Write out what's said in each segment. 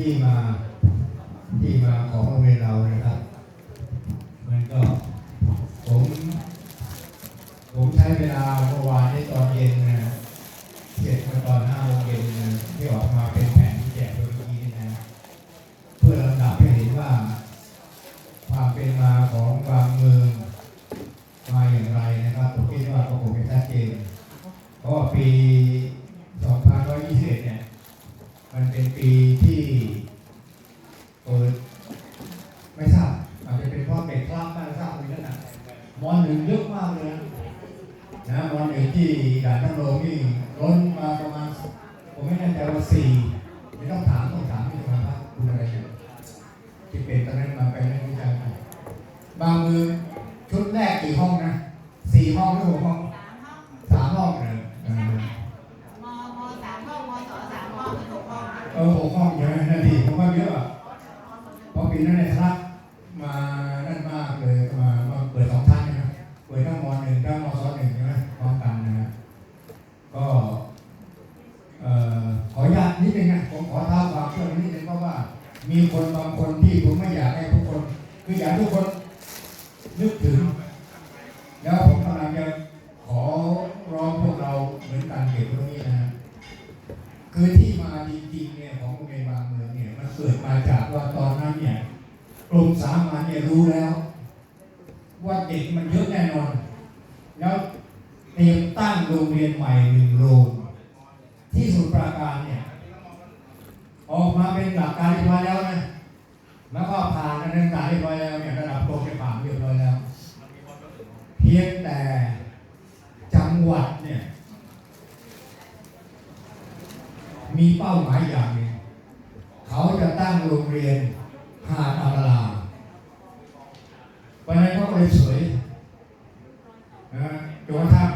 ที่มาที่มาของโรงเรียนเรานะครับ มันก็ผมผมใช้เวลาเมื่อวานในตอนเย็นนะเสร็จมาตอนห้าโมงเย็นนะที่ออกมาเป็นแผนที่แจกโดยเมื่อกี้นี่นะเพื่อลำดับให้เห็นว่า ความเป็นมาของบางเมืองมาอย่างไรนะครับผมคิดว่าก็คงจะชัดเจนเพราะปี 2521 เนี่ย มันเป็นปีที่เปิดไม่ทราบอาจจะเป็นเพราะเด็กคลาสไม่ทราบเลยนั่นนะมอนหนึ่งเยอะมากเลยนะนะมอนหนึ่งที่ด่านทั้งโรงนี่ล้นมาประมาณผมไม่ แต่ว่าสี่ไม่ต้องถามต้องถามที่มามว่าคุณอะไรเนี่ยที่เป็นตอนนั้นมาไปนักวิจัยมาบางมือชุดแรกกี่ห้องนะสี่ห้องหรือหกห้อง สามห้อง สามห้องนะเออ มมสามห้องมสสามห้องหกห้อง เออหกห้องใช่ไหมนั่นดีผมว่าเยอะอะเพราะปีนั้นในยครับมานั่นมากเลยมามาเปิดสองท่านนะเปิดทั้งมหนึ่งทั้งมสหนึ่งใช่ไหมพร้อมกันนะฮะก็เอ่อขออนุญาตนิดนึงนะผมขอท้าความเชื่อนิดนึงเพราะว่า มีคนบางคนที่ผมไม่อยากให้ทุกคน คืออยากทุกคนนึกถึง แล้วผมกำลังจะขอร้องพวกเราเหมือนกันเกี่ยวกับเรื่องนี้นะ คือที่มาจริงๆเนี่ยของโรงเรียนบางเมืองเนี่ยมันเกิดมาจากว่าตอนนั้นเนี่ยกรมสามัญเนี่ยรู้แล้ว ว่าเด็กมันเยอะแน่นอน แล้วเตรียมตั้งโรงเรียนใหม่หนึ่งโรงที่สมุทรปราการเนี่ย ออกมาเป็นหลักการเรียบร้อยแล้วนะ แล้วก็ผ่านการเรียนการเรียบร้อยแล้วเนี่ยระดับโปรแกรมผ่านเรียบร้อยแล้ว เพียงแต่จังหวัดเนี่ย มีเป้าหมายอย่างนึ่งเขาจะตั้งโรงเรียนหาดอาราวันนั้นเขาเลยสวยนะจนกระทั่ง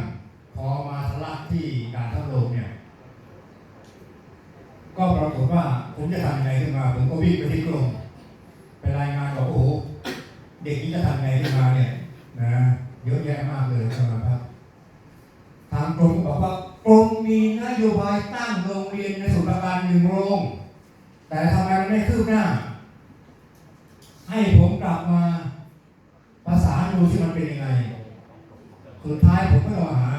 พอมาทะลักที่การท่าลมเนี่ย ก็ปรากฏว่าผมจะทำยังไงขึ้นมา ผมก็วิ่งไปที่กรมไปรายงานบอกโอ้โห เด็กนี้จะทำไงขึ้นมาเนี่ยนะเยอะแยะมากเลยสมาครับทางกรมบอกว่ากรมมีนโยบายตั้งโรงเรียนในสมุทรปราการหนึ่งโรง แต่ทำไมมันไม่คืบหน้า ให้ผมกลับมาภาษานดูที่มันเป็นยังไง สุดท้ายผมก็ต้องหา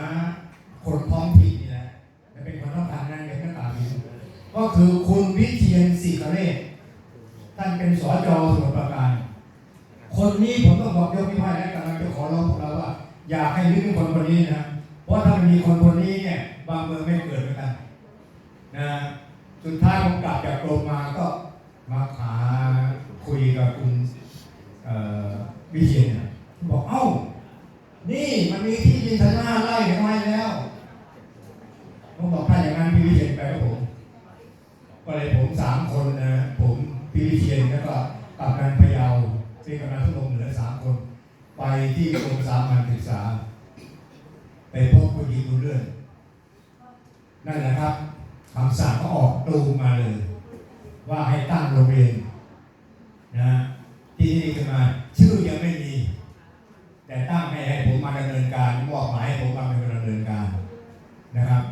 คนท้องถิ่นนี่แหละและเป็นคนท้องถิ่นนั่นเองก็ตามนี้ก็คือคุณวิเชียนศิกเรศท่านเป็นสจสมุทรปราการ คนนี้ผมต้องบอกยกนิ้วให้และกำลังจะขอร้องพวกเราว่า อยากให้นึกถึงคนคนนี้นะ เพราะถ้ามันมีคนคนนี้เนี่ย บางเมืองไม่เกิดเหมือนกันนะสุดท้ายผมกลับจากกรมาก็มาหาคุยกับคุณวิเชียนบอกเอ้า นี่มันมีที่ดินทันหน้าไร่เห็นไมแล้วผมบอกถ้าอย่างนั้นพี่วิเชียนไปกับผมก็เลยผมสามคนนะผมพี่วิเชียนแล้วก็กับนันพะเยาที่กำลังทุลงเหลือสามคน ไปที่กรมสามัญศึกษา ไปพบผู้หญิงดูเรื่องนั่นแหละครับคำสั่งก็ออกตูมมาเลย ว่าให้ตั้งโรงเรียนนะที่นี่ขึ้นมาชื่อยังไม่มี แต่ตั้งให้ให้ผมมาดำเนินการมอบหมายให้ผมมาเป็นคนดำเนินการนะครับ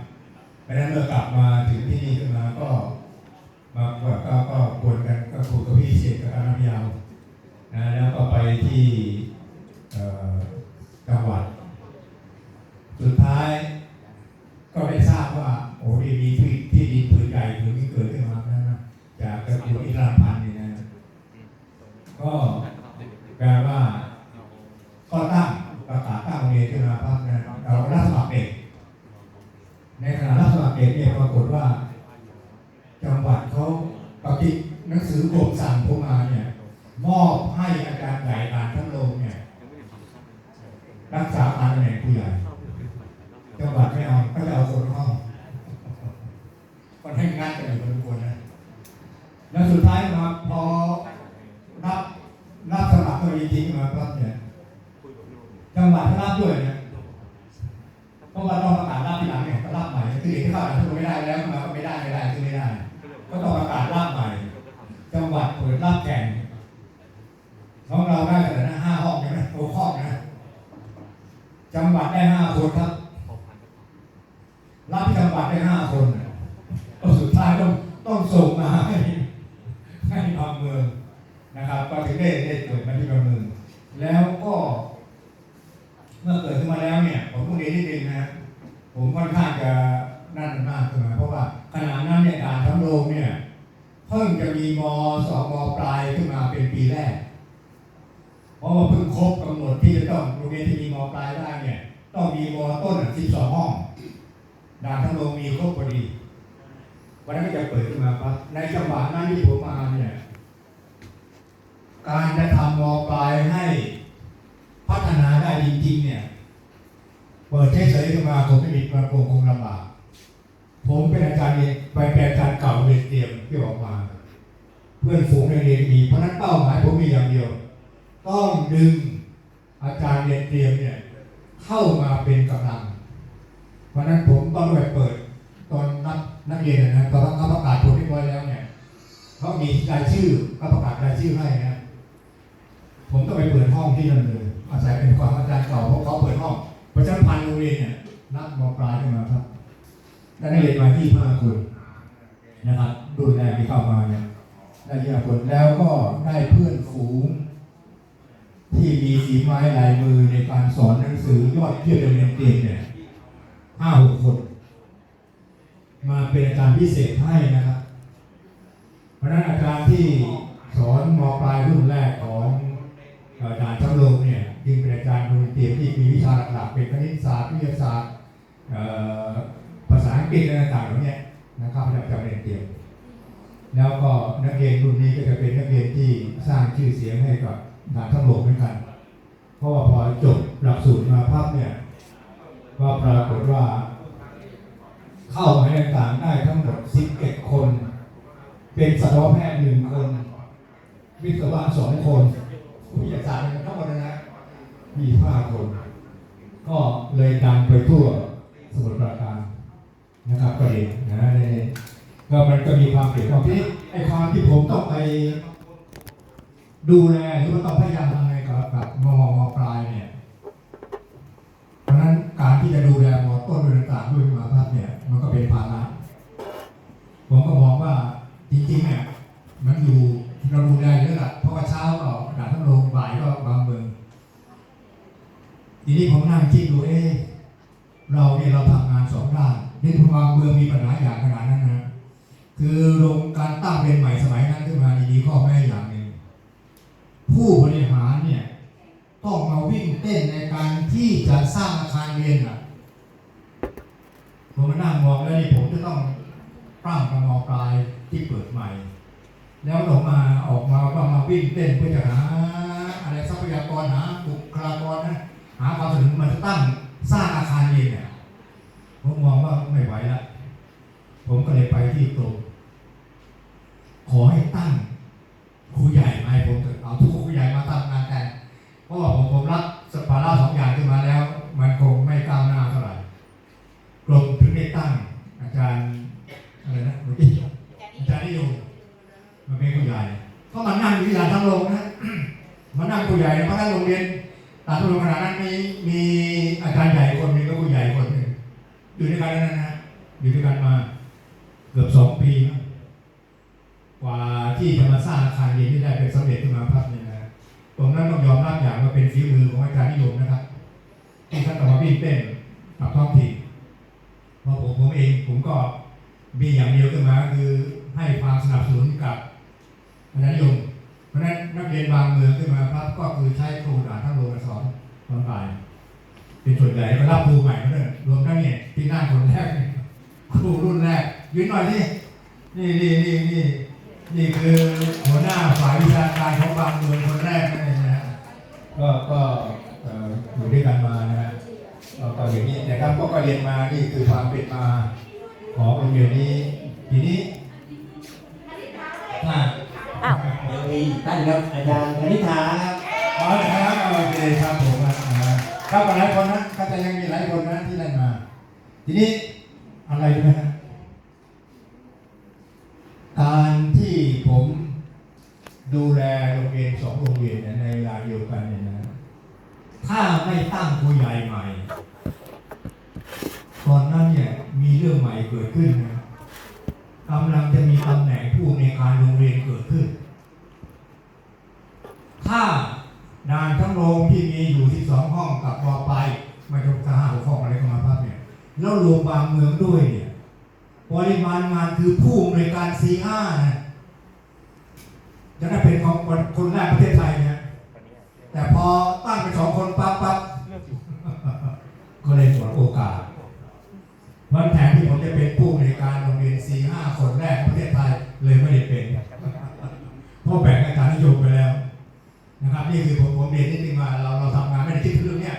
เพราะฉะนั้นเมื่อกลับมาถึงที่นี่ขึ้นมาก็มาก็ก็ก็ควรกันก็คุยกับพี่เชียรกับอาณาพยาวนะแล้วก็ไป ที่จังหวัด สุดท้ายก็ได้ทราบว่า โอ้ดีมีที่ที่ดินผืนใหญ่ผืนนี้เกิดขึ้นมานะนะจากกระปุกอิสลาพันธ์นี่นะก็แปลว่า ก็ตั้งประกาศตั้งโรงเรียนขึ้นมาพักนะเรารับสมัครเด็กในขณะรับสมัครเด็กเนี่ยปรากฏว่า จังหวัดเขาปฏิหนังสือกรมสั่งผมมาเนี่ย มอบให้อาจารย์ใหญ่การทั้งโรงเนี่ยรักษาการตำแหน่งผู้ใหญ่ ประมิน แล้วก็ เมื่อเกิดขึ้นมาแล้วเนี่ย ผมต้อเรียนนิดนึงนะผมค่อนข้างจะนั่นมากขึ้เพราะว่าขณะนั้นเนี่ยการทั้โลกเนี่ยเพิ่งจะมีมสองมปลายขึ้นมาเป็นปีแรก เพราะว่าเพิ่งครบกำหนดที่จะต้องโรงเรียนที่มีมปลายได้เนี่ย ต้องมีมต้นสิบสองห้องด่านทั้โลกมีครบพอดีวันนั้นก็จะเปิดขึ้นมาปั๊บในจังหวะนั้นที่ผมมาเนี่ย การจะทำมปลายให้พัฒนาได้จริงๆเนี่ย เปิดเฉยๆขึ้นมาผมไม่มีประโกงคงลำบากผมเป็นอาจารย์เรียไปเป็นอาจารย์เก่าเรียนเตรียมที่ออกมา เพื่อนฝูงในเรียนดีเพราะนั้นเป้าหมายผมมีอย่างเดียว ต้องดึงอาจารย์เรียนเตรียมเนี่ยเข้ามาเป็นกำลัง เพราะนั้นผมต้องไปเปิดตอนนักนักเรียนนะตอนเขาประกาศผลเรียบร้อยแล้วเนี่ยเขามีรายชื่อเขาประกาศรายชื่อให้นะ ผมก็ไปเปิดห้องที่นั่นเลยอาศัยเป็นความอาจารย์เก่าเพราะเขาเปิดห้องประชาพันธ์โรงเรียนเนี่ยนักมปลายขึ้นมาครับได้นักเรียนมาที่ห้าคนนะครับรุ่นแรกที่เข้ามาเนี่ยได้ยี่ห้าคนแล้วก็ได้เพื่อนฝูง ที่มีฝีไม้ลายมือในการสอนหนังสือยอดเยี่ยมเรียนเตรียมเนี่ยห้าหกคน มาเป็นอาจารย์พิเศษให้นะครับ เพราะนั้นอาจารย์ที่สอนมปลายรุ่นแรกของ อ่อด่านช่างลมเนี่ยจึงเป็นอาจารย์โรงเรียนเตรียมที่มีวิชาหลักๆเป็นคณิตศาสตร์วิทยาศาสตร์ภาษาอังกฤษอะไรต่างๆเหล่านี้นะครับประจำเรียนเตรียม แล้วก็นักเรียนรุ่นนี้ก็จะเป็นนักเรียนที่สร้างชื่อเสียงให้กับด่านช่างลมเหมือนกัน เพราะว่าพอจบหลักสูตรมาภาพเนี่ยก็ปรากฏว่า เข้ามาในต่างได้ทั้งหมด 11 คน เป็นสัตวแพทย์หนึ่งคน วิศวะสองคน วิทยาศาสตร์ทั้งหมดเลยนะ มีห้าคน ก็เลยดังไปทั่วสมุทรปราการนะครับก็เองนะเนี่ยก็มันก็มีความเปลี่ยนแปลงที่ไอความที่ผมต้องไปดูแลหรือว่าต้องพยายามทำไรกับกับมมมปลายเนี่ย เพราะนั้นการที่จะดูแลมอต้นด้วยต่างด้วยมาภาพเนี่ย มันก็เป็นภาระผมก็มองว่าจริงๆเนี่ยมันอยู่เราดูแลเยอะละเพราะว่าเช้าก็ด่านทั้งโรงบ่ายก็บางเมืองที นี้ผมนั่งคิดดูเอ๊ะเราเนี่ยเราทำงานสองด้านที่บางเมืองมีปัญหาอย่างขนาดนั้นนะคือโรงการตั้งเรียนใหม่สมัยนั้นขึ้นมามีข้อแม้อย่างหนึ่งผู้บริหารเนี่ยต้องมาวิ่งเต้นในการที่จะสร้างอาคารเรียนอะผมมานั่งมองแล้วนี่ผมจะต้องปร้ำกระมอปลายที่เปิดใหม่ แล้วออกมาออกมาก็มาวิ่งเต้นเพื่อจะหาอะไรทรัพยากรหาบุคลากรนะาความสนุนมันจะตั้งสร้างอาคารเรียนเนี่ยผมมองว่าไม่ไหวละผมก็เลยไปที่กรมขอให้ตั้งครูใหญ่มาให้ผมเถอะเอาทุกครูใหญ่มาตั้งงานแต่งเพราะว่าผมผมรับสภาระสองอย่างขึ้นมาแล้ว มันคงไม่ก้าวหน้าเท่าไหร่กรมถึงได้ตั้ง อาจารย์อะไรนะเมื่อกี้อาจารย์นิยมมาเป็นผู้ใหญ่ก็มานั่งอยู่ที่ลานทั้งโรงนะมานั่งผู้ใหญ่เพราะท่านโรงเรียน ผู้ใหญ่คนหนึ่งอยู่ด้วยกันแล้วนะฮะอยู่ด้วยกันมาเกือบสองปีกว่าที่จะมาสร้างอาคารเรียนที่ได้เป็นสำเร็จขึ้นมาภาพเนี่ยนะตรงนั้นต้องยอมรับอย่างว่าเป็นฝีมือของอาจารย์นิยมนะครับที่ท่านต้องมาวิ่งเต้นกับท้องถิ่นเพราะผมผมเองผมก็มีอย่างเดียวขึ้นมาคือให้ความสนับสนุนกับอาจารย์นิยมเพราะนั้นนักเรียนบางเมืองขึ้นมาครับก็คือใช้ครูด่าทั้งโรงสอนตอนบ่าย เป็นส่วนใหญ่ก็รับครูใหม่มาด้วยรวมทั้งเนี่ยที่นั่งคนแรกเนี่ยครูรุ่นแรกยืนหน่อยสินี่นี่นี่นี่นี่คือหัวหน้าฝ่ายวิชาการของบางเมืองคนแรกนั่นเองนะฮะก็ก็เอ่ออยู่ด้วยกันมานะฮะก็ก็อย่างนี้นะครับก็ก็เรียนมานี่คือความเป็นมาของโรงเรียนนี้ ทีนี้ถ้าอ้าวยังมีอีกท่านครับอาจารย์คณิธาครับอ๋อครับโอเคครับผม อะครับหลายคนนะก็จะยังมีหลายคนนะที่ได้มา ทีนี้อะไรรู้ไหมฮะการที่ผมดูแลโรงเรียนสองโรงเรียนในเวลาเดียวกันเนี่ยนะถ้าไม่ตั้งครูใหญ่ใหม่ ตอนนั้นเนี่ยมีเรื่องใหม่เกิดขึ้นนะกำลังจะมีตำแหน่งผู้ในการโรงเรียนเกิดขึ้น ถ้า โรงที่มีอยู่ที่สองห้องกับรอไปไม่ต้องห้าห้องอะไรก็มาภาพเนี่ยแล้วรวมบางเมืองด้วยเนี่ยปริมาณงานคือผู้อำนวยการซีห้านะจะได้เป็นของคนแรกประเทศไทยเนี่ยแต่พอตั้งเป็นสองคนปั๊บปั๊บก็เลยหมดโอกาสวันแผนที่ผมจะเป็นผู้อำนวยการโรงเรียนซีห้าคนแรกประเทศไทยเลยไม่ได้เป็นเพราะแบ่งอาจารย์นิยมไปแล้ว นะครับนี่คือผมผมเรียนนิดนึงว่าเราเราทำงานไม่ได้คิดถึงเรื่องเนี้ย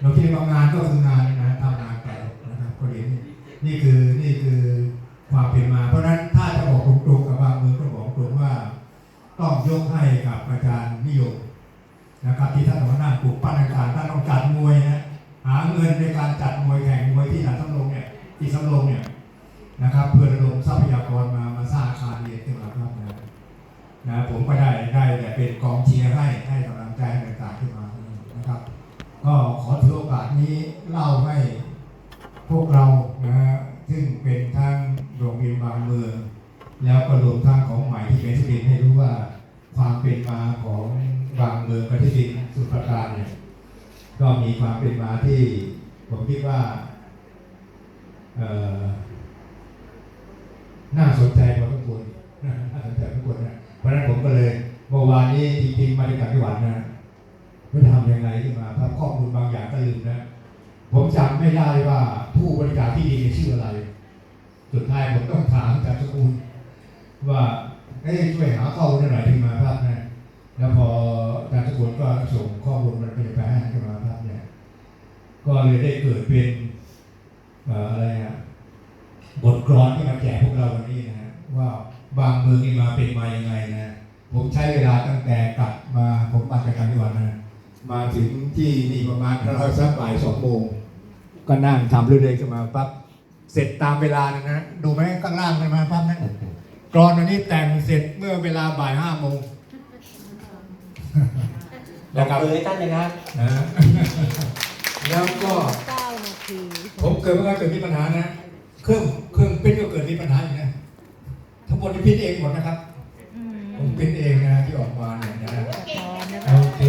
เราคิดว่างานก็คืองานนะทำงานไปนะครับก็เรียนนี่นี่คือนี่คือความเป็นมา เพราะฉะนั้นถ้าจะบอกตรงๆกับบางเมืองก็บอกตรงว่า ต้องยกให้กับอาจารย์นิยมนะครับที่ท่านมานั่งปลูกปั้นอาจารย์ท่านต้องจัดมวยนะหาเงินในการจัดมวยแข่งมวยที่หนานสำโรงเนี่ยที่สำโรงเนี่ยนะครับเพื่อระดมทรัพยากรมามาสร้างอาคารเรียนขึ้นมาครับนะนะผมก็ได้ได้แต่เป็น กองเชียร์ให้ให้กำลังใจต่างๆขึ้นมานะครับ ก็ขอถือโอกาสนี้เล่าให้พวกเรานะซึ่งเป็นทั้งโรงเรียนบางเมือง แล้วก็รวมทั้งของใหม่ที่เป็นสินให้รู้ว่าความเป็นมาของบางเมืองกับที่ดินสุดประการเนี่ยก็มีความเป็นมาที่ผมคิดว่าน่าสนใจพอสมควรน่าสนใจทุกคนนะเพราะนั้นผมก็เลย เมื่อวานนี้จริงๆมาจากางจังหวัดนะไม่ทำยังไงขึ้นมาครับข้อมูลบางอย่างก็ลืมนะ ผมจำไม่ได้ว่าผู้บริจาคที่ดินชื่ออะไร สุดท้ายผมต้องถามจารย์สกุลว่าเอ้ช่วยหาข้อมูลหน่อยที่มาภาพนะแล้วพออาจารสกุลก็ส่งข้อมูลมันเป็นไปให้ขึ้นมาภาพเนี่ย ก็เลยได้เกิดเป็นอะไรอะบทกลอนที่มาแจกพวกเราวันนี้นะฮะว่าบางเมืองนี่มาเป็นมายังไงนะ ผมใช้เวลาตั้งแต่กลับมาผมมาจากการจังหวัดนะมาถึงที่นี่ประมาณเราสักบ่ายสองโมงก็นั่งทำเรื่อยๆขึ้นมาปั๊บเสร็จตามเวลานะนะดูไหมข้างล่างกันมาปั๊บนะกรอนวันนี้แต่งเสร็จเมื่อเวลาบ่ายห้าโมงดอกมือให้ท่านเลยครับนะแล้วก็เก้านาทีผมเกิดเมื่อเกิดมีปัญหานะ เครื่องเครื่องปริ้นก็เกิดมีปัญหาอยู่นะทั้งหมดนี่ปริ้นเองหมดนะครับ อืมผมปริ้นเองนะที่ออกมาเนี่ยนะพอนะโอเค